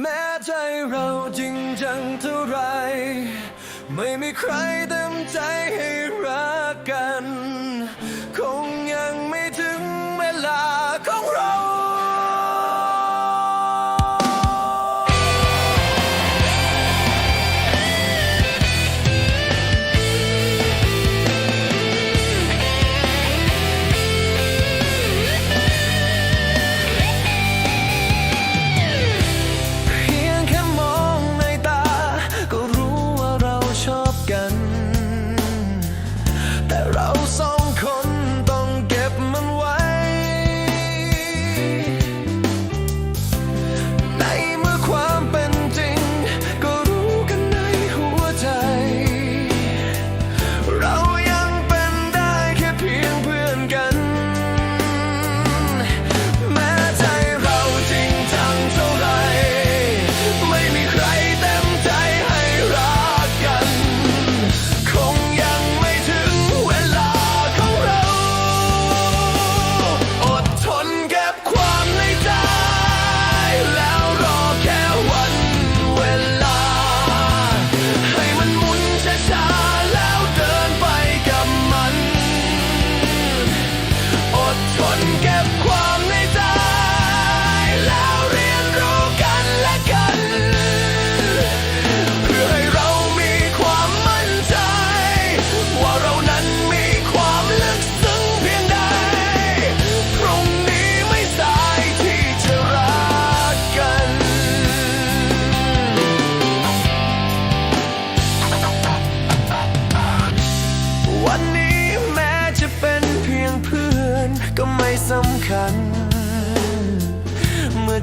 แม้ใจเราจริงจังเท่าไร ไม่มีใครเต็มใจให้รักกัน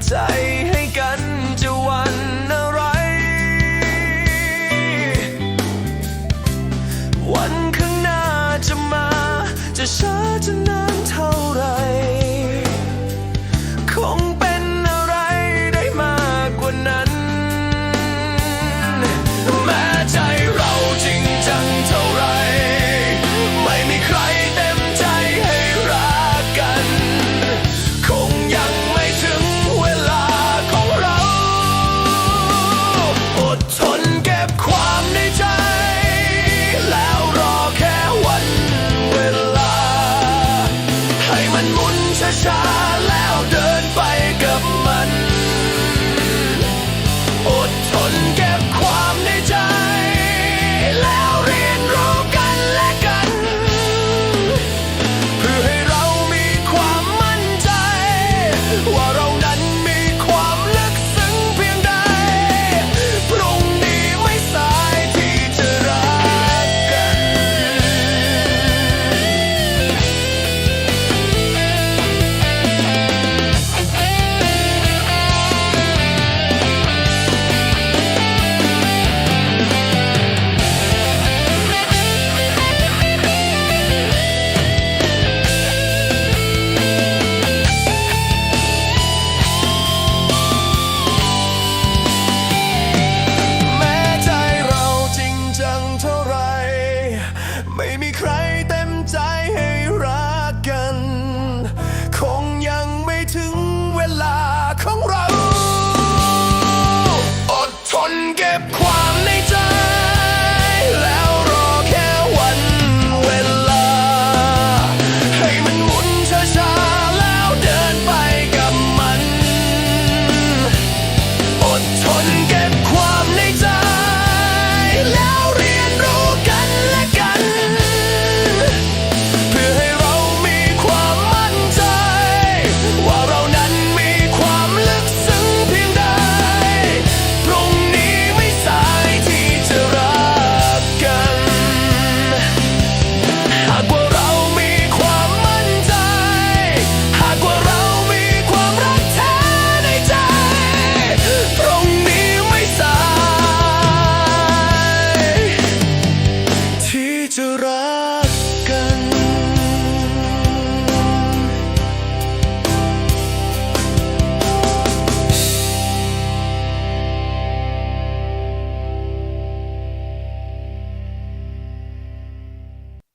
ใจให้กันจะวันอะไร วันข้างหน้าจะมาจะ